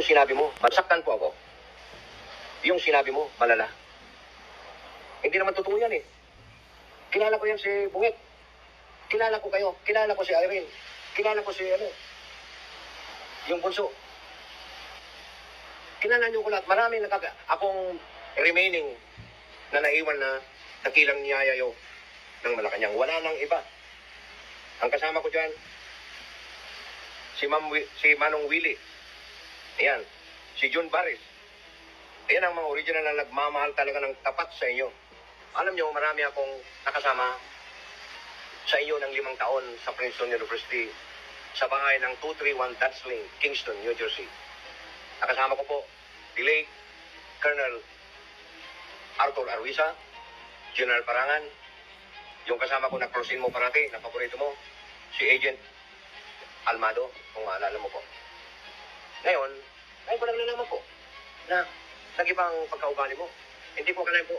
Yung sinabi mo, masaktan po ako. Yung sinabi mo, malala. Hindi naman totoo yan eh. Kilala ko yan si Bungit. Kilala ko kayo. Kilala ko si Irene. Kilala ko si ano. Yung bunso. Kilala niyo ko lahat. Marami nakaga... Akong remaining na naiwan na dakilang niyayayo ng Malacanang. Wala nang iba. Ang kasama ko dyan, si, Ma'am, si Manong Willie. Ayan. Si John Barris. Ayan ang mga original na nagmamahal talaga ng tapat sa inyo. Alam nyo, marami akong nakasama sa inyo ng limang taon sa Princeton University sa bahay ng 231 Dutch Kingston, New Jersey. Nakasama ko po, delay, Colonel Arthur Arwisa, General Parangan, yung kasama ko na cruisin mo parati, na paborito mo, si Agent Almado, kung maalala mo po. Ko lang nalaman po na nag-ibang pagkaugali mo. Hindi ko kalain po.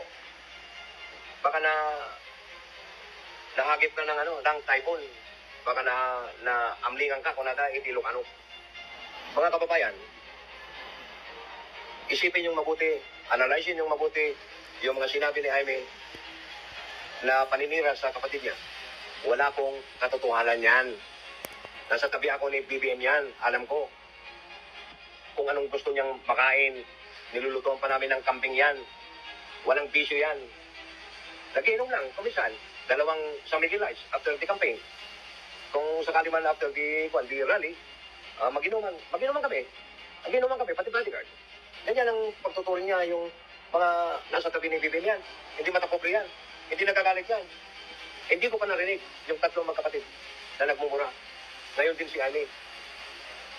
Baka na nahagip ka ng ano, ng typhoon. Baka na, na amlingan ka kung nada itilok ano. Mga kababayan, isipin yung mabuti, analyzein yung mabuti, yung mga sinabi ni Jaime na paninira sa kapatid niya. Wala pong katotohanan yan. Nasa tabi ako ni BBM yan, alam ko. Anong gusto niyang makain, nilulutuan pa namin ng camping yan. Walang bisyo yan. Nagiinom lang, kumisan. Dalawang samigilize after the campaign. Kung sakali man after the, kwan, the rally, ah, maginuman, maginuman kami. Maginuman kami, pati bodyguard. Ganyan ang pagtuturing niya yung mga nasa tabi ni BBM yan. Hindi matakopri yan. Hindi nagagalit yan. Hindi ko pa narinig yung tatlong magkapatid na nagmumura. Ngayon din si Amy.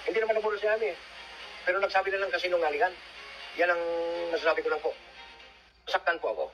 Hindi naman nagmura si Amy. Pero nagsabi na lang kasi nung ngalingan. Yan ang nasasabi ko lang po. Saktan po ako.